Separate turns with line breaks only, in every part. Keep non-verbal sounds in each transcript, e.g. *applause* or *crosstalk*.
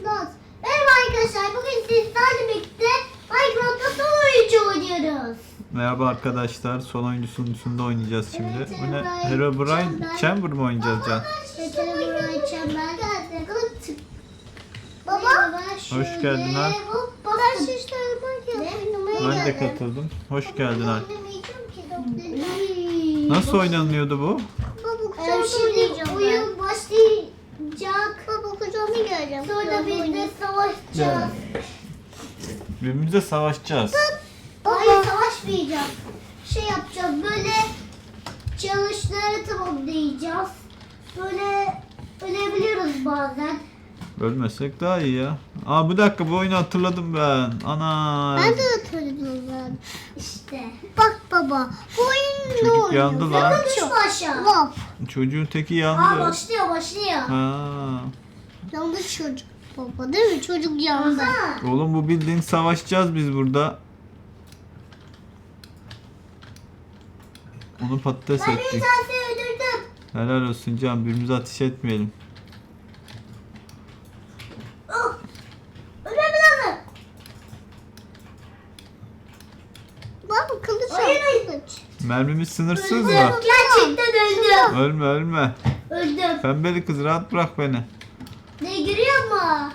Merhaba arkadaşlar. Bugün sizlerle birlikte Minecraft'ta son oyuncu oynuyoruz.
Merhaba arkadaşlar. Son oyuncusunda oynayacağız şimdi.
Evet,
Bu ne?
Herobrine
Herobrine
Chamber.
Chamber mı oynayacağız Can?
Mesela buraya çember geldi. Baba.
Hoş geldin Alp.
Baba şişlerime geldim.
Ben de katıldım. Hoş geldin Alp.
Nasıl
oynanıyordu bu?
Ee, şimdi oyun başlayacak. Geleceğim. Sonra biz de savaşacağız.
Birbirimize savaşacağız.
Hayır savaşmayacağız. Şey yapacağız böyle challenge'ları tamamlayacağız. Böyle ölebiliyoruz bazen.
Ölmesek daha iyi ya. Aa bir dakika bu oyunu hatırladım ben. Ana.
hatırladım ben. İşte. Bak baba bu oyun
Çocuk yandı lan.
Aşağı.
Çocuğun teki
Aa
yandı.
başlıyor başlıyor.
Ha.
Yandı çocuk baba değil mi? Çocuk yandı.
Oğlum bu bildiğin savaşacağız biz burada. Onu patates
Ben bir
ettik.
tanesini öldürdüm.
Helal olsun Can. Birbirimize ateş etmeyelim.
Oh. Öldürdüm onu. Baba kılıç Hayır kılıç.
Mermimiz sınırsız
Öldüm.
mı?
Gerçekten öldüm.
Ölme ölme.
Öldüm.
Pembeli kız rahat bırak beni.
Ne giriyor mu?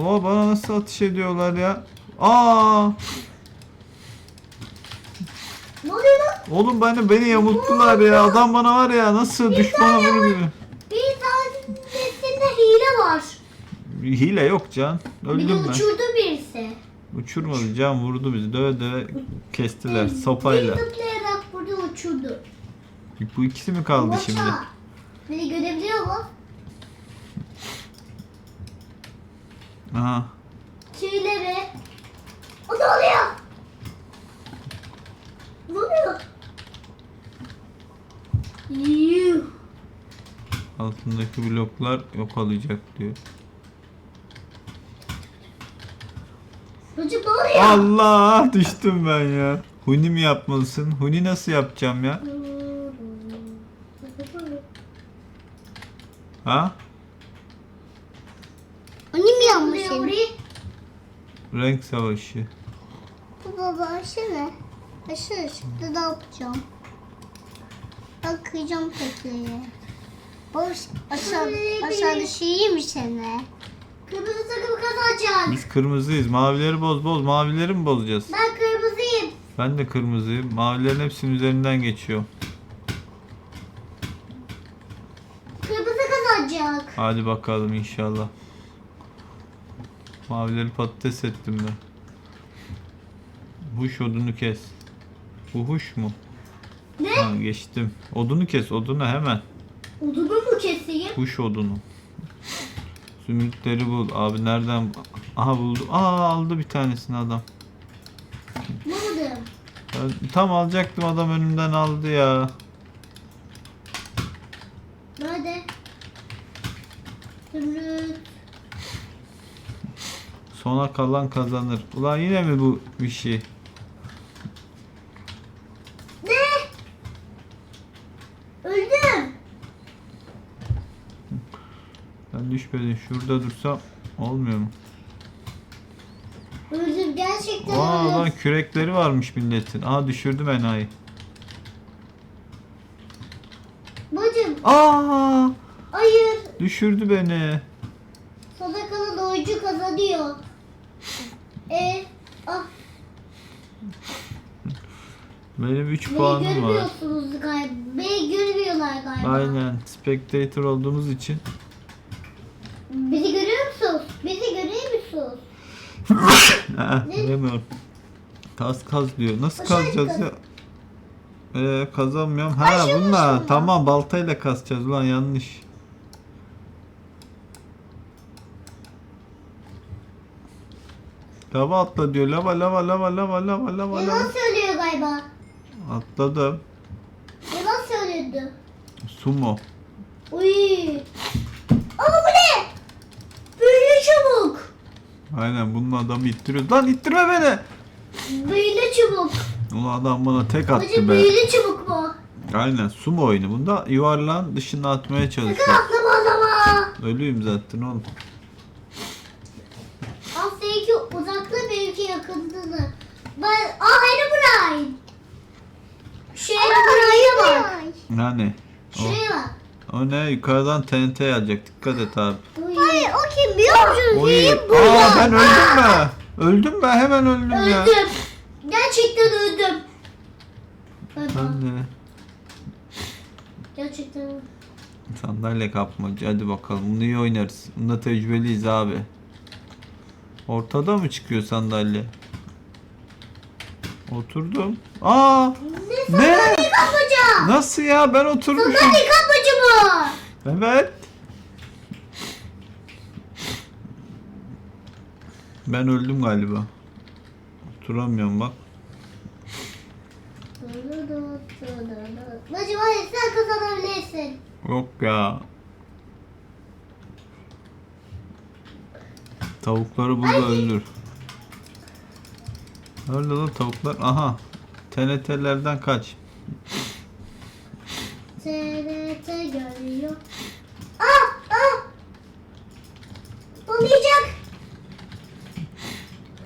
Oo bana nasıl ateş ediyorlar ya? Aa!
Ne oluyor lan?
Oğlum beni beni yamulttular ya. Adam bana var ya nasıl düşmana gibi.
Bir tanesinde hile var.
Hile yok Can. Öldüm ben.
uçurdu birisi.
Uçurmadı Can vurdu bizi. Döve döve kestiler sopayla.
Bir zıplayarak burada uçurdu.
Bu ikisi mi kaldı
Boşa.
şimdi?
Beni görebiliyor mu?
Aha.
Tüyleri. O ne oluyor? Ne oluyor? Yuh.
Altındaki bloklar yok olacak diyor.
Çocuk ne oluyor?
Allah düştüm ben ya. Huni mi yapmalısın? Huni nasıl yapacağım ya? Ha?
Yapmışsın?
Renk savaşı.
Bu baba aşağı Aşağı çıktı ne yapacağım? Ben kıyacağım tekneyi. Boş aşağı, aşağıda şey mi seni? Kırmızı takımı kazanacak.
Biz kırmızıyız. Mavileri boz boz. Mavileri mi bozacağız?
Ben kırmızıyım.
Ben de kırmızıyım. Mavilerin hepsinin üzerinden geçiyor.
Kırmızı kazanacak.
Hadi bakalım inşallah. Mavileri patates ettim ben. Huş odunu kes. Bu huş mu?
Ne?
Ha, geçtim. Odunu kes odunu hemen.
Odunu mu keseyim?
Kuş odunu. Zümrütleri bul. Abi nereden? Aha buldu. Aa aldı bir tanesini adam.
Buldum.
Ben tam alacaktım adam önümden aldı ya.
Nerede? Zümrüt.
Sona kalan kazanır. Ulan yine mi bu bir şey?
Ne? Öldüm.
Ben düşmedim. Şurada dursam olmuyor mu?
Öldüm gerçekten
Aa
öldüm.
lan kürekleri varmış milletin. Aa düşürdüm enayi.
Bacım
Aa
hayır.
düşürdü beni.
Sana kalan oyuncu kazanıyor. E ah
Benim 3
beni
puanım var.
görmüyorsunuz galiba. Beni görmüyorlar galiba.
Aynen. Spectator olduğumuz için.
Bizi görüyor musunuz? Bizi görüyor musunuz? *laughs*
Aa, Bilemiyorum. Kaz kaz diyor. Nasıl
Aşağı
kazacağız ya?
yukarı.
Ee, kazamıyorum. Ha
Aşağı
bununla.
aşağı.
Tamam baltayla kazacağız. Ulan yanlış. Lava atla diyor. Lava lava lava lava lava lava
Yalan
lava.
söylüyor galiba.
Atladım.
Yalan söylüyordu.
Sumo.
Uy. Ama bu ne? Büyülü çubuk.
Aynen bunun adamı ittiriyor. Lan ittirme beni.
Büyülü çubuk.
Ulan adam bana tek attı be.
büyülü çubuk mu?
Aynen sumo oyunu. Bunda yuvarlan dışına atmaya
Sakın
çalışıyor.
atlama atlama.
Ölüyüm zaten oğlum.
Yakınlığını. Ben... Aa Herobrine. Şu Herobrine'e bak.
Yani. O,
Şuraya bak.
o ne? Yukarıdan TNT gelecek. Dikkat et abi.
Hayır o kim biliyor musun?
Oy. Aa ben öldüm mü? Öldüm ben hemen öldüm ya.
Öldüm. Gerçekten öldüm.
Ben de.
Gerçekten öldüm.
Sandalye kapmacı. Hadi bakalım. Bunu iyi oynarız. Bunda tecrübeliyiz abi. Ortada mı çıkıyor sandalye? Oturdum. Aa!
Ne?
Ne?
Kapmaca.
Nasıl ya? Ben oturmuşum.
Sandalye kapmaca mı?
Evet. Ben öldüm galiba. Oturamıyorum bak.
Bacım hadi sen kazanabilirsin.
Yok ya. Tavukları burada öldür. Nerede lan tavuklar? Aha. TNT'lerden kaç.
TRT görüyor. Ah ah. Olmayacak.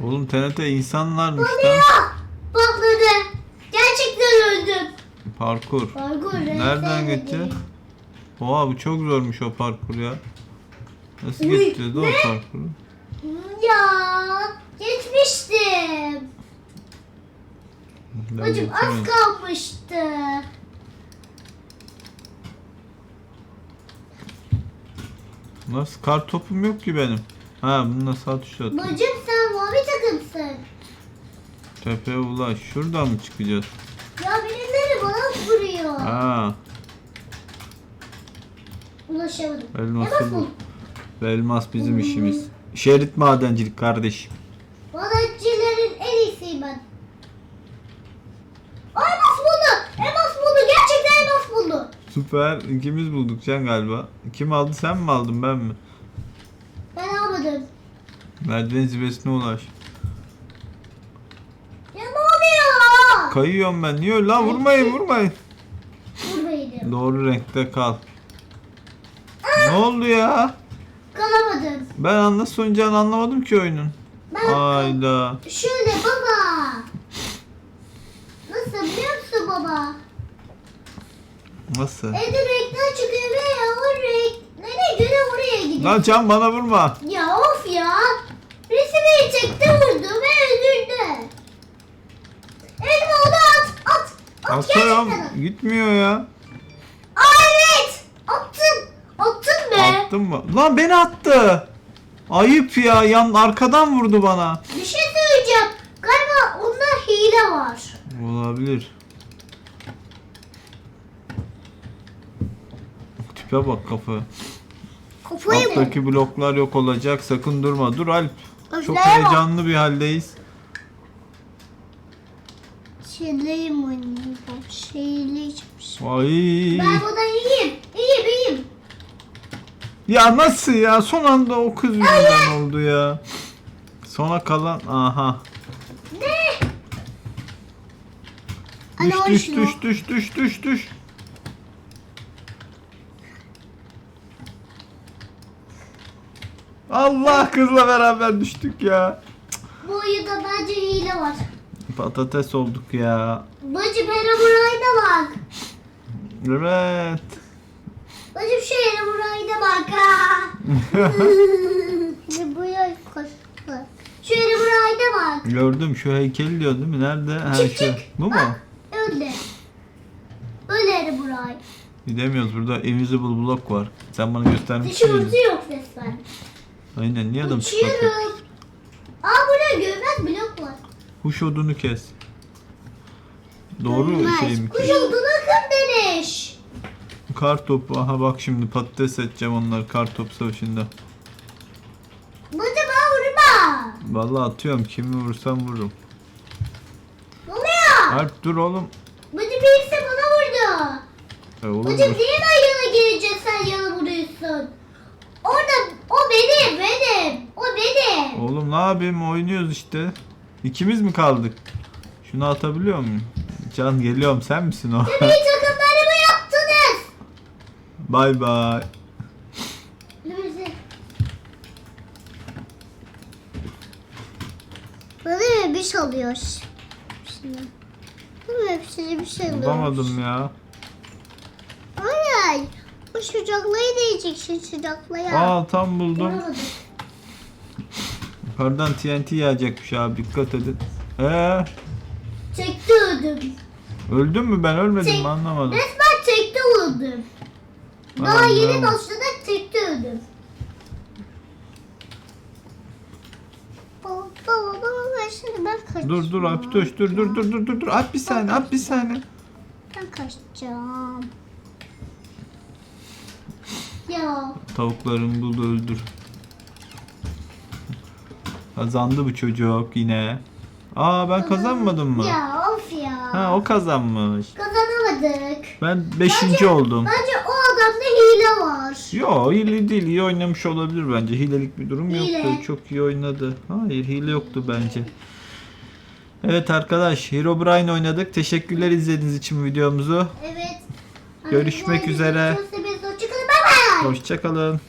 Oğlum TNT insanlarmış lan.
Oluyor. Patladı. Gerçekten öldüm.
Parkur.
Parkur.
Nereden gitti? Oha bu çok zormuş o parkur ya. Nasıl
Uy,
geçeceğiz o
ne?
parkuru?
Ya geçmiştim.
Ben
Bacım az kalmıştı.
Nasıl kar topum yok ki benim. Ha bununla sağ tuşla atayım.
Bacım sen mavi takımsın.
Tepeye ulaş. Şuradan mı çıkacağız?
Ya birileri bana vuruyor.
Ha,
Ulaşamadım.
elması
Elmas
bu.
bul.
Elmas bizim işimiz. Şerit madencilik kardeşim.
Madencilerin en iyisiyim ben. Elmas buldu. Elmas buldu. Gerçekten elmas buldu.
Süper. İkimiz bulduk Can galiba. Kim aldı sen mi aldın ben mi?
Ben almadım.
Merdiven zirvesine ulaş.
Ya ne oluyor?
Kayıyorum ben. Niye öyle lan? Vurmayın vurmayın.
Buradaydım.
Doğru renkte kal. Ne oldu ya?
Kalamadım.
Ben nasıl oynayacağını anlamadım ki oyunun.
Ben
Ayda.
şöyle baba. Nasıl biliyor musun baba?
Nasıl?
Evde renkler çıkıyor ve o renklere göre oraya gidiyor.
Lan Can bana vurma.
Ya of ya. Beni çekti vurdu ve öldürdü. Elma onu at at. At
Atıyorum.
gerçekten.
Gitmiyor ya.
Attın
mı? Lan beni attı. Ayıp ya. Yan arkadan vurdu bana.
Bir şey söyleyeceğim. Galiba onda hile var.
Olabilir. Tipe bak kafa.
Kafayı
Alttaki bloklar yok olacak. Sakın durma. Dur Alp. Çok heyecanlı bir haldeyiz.
Şeyleyim oynayacağım. Şeyleyeceğim.
Ay.
Ben buradan iyiyim.
Ya nasıl ya? Son anda o kız yüzünden oldu ya. Sona kalan aha.
Ne?
Düş
Ana,
düş düş düş düş düş düş. Allah kızla beraber düştük ya.
Bu oyunda bence hile var.
Patates olduk ya.
Bacım Herobrine'e bak.
Evet.
Bacım şu Herobrine'e bak ha. Ne bu ya koştu. Şu Herobrine'e bak.
Gördüm şu heykeli diyor değil mi? Nerede? Ha
Çık,
şu.
çık.
Bu mu?
Bak, Öyle. Öyle Herobrine.
Gidemiyoruz burada invisible block var. Sen bana göstermişsin.
Tişörtü yok resmen.
Aynen niye adam çıkartıyor?
Uçuyorum. Aa burada görmez blok var.
Kuş odunu kes. Doğru
Görünmez.
şey mi?
Kuş demiş.
Kar topu. Aha bak şimdi patates edeceğim onlar kar top savaşında.
Bana vurma.
Vallahi atıyorum kimi vursam vururum.
Ne oluyor?
Alp dur oğlum.
Bacım birisi bana vurdu.
E, oğlum
Bacım
dur.
niye ben yana gelince sen yana vuruyorsun? Orada o benim benim. O benim.
Oğlum ne yapayım oynuyoruz işte. İkimiz mi kaldık? Şunu atabiliyor muyum? Can geliyorum sen misin o? Bay bay.
Lüzi. beş alıyor. Şimdi. Değil mi? Hepsini bir şey alıyor.
Bulamadım ya.
Hayır. Bu sıcaklığı diyeceksin sıcaklığı.
Aa tam buldum.
Bulamadım.
Yukarıdan TNT yağacakmış abi dikkat edin. Ee,
Çekti öldüm.
öldün mü ben ölmedim
Çek-
mi anlamadım.
Resmen çekti öldüm. Daha yeni başladı çekti öldüm. Baba baba baba ben şimdi ben kaçacağım.
Dur dur Alpitoş dur dur dur dur dur dur. At bir saniye at bir saniye.
Ben kaçacağım. Ya.
Tavuklarımı buldu öldür. Kazandı bu çocuk yine. Aa ben kazanmadım mı?
Ya of ya.
Ha o kazanmış.
Kazanamadık.
Ben 5. oldum.
Bence o adamda hile var.
Yo hile değil iyi oynamış olabilir bence. Hilelik bir durum
Hile.
yoktu. Çok iyi oynadı. Hayır hile yoktu bence. Evet arkadaş Herobrine oynadık. Teşekkürler izlediğiniz için videomuzu.
Evet.
Görüşmek üzere. Hoşçakalın.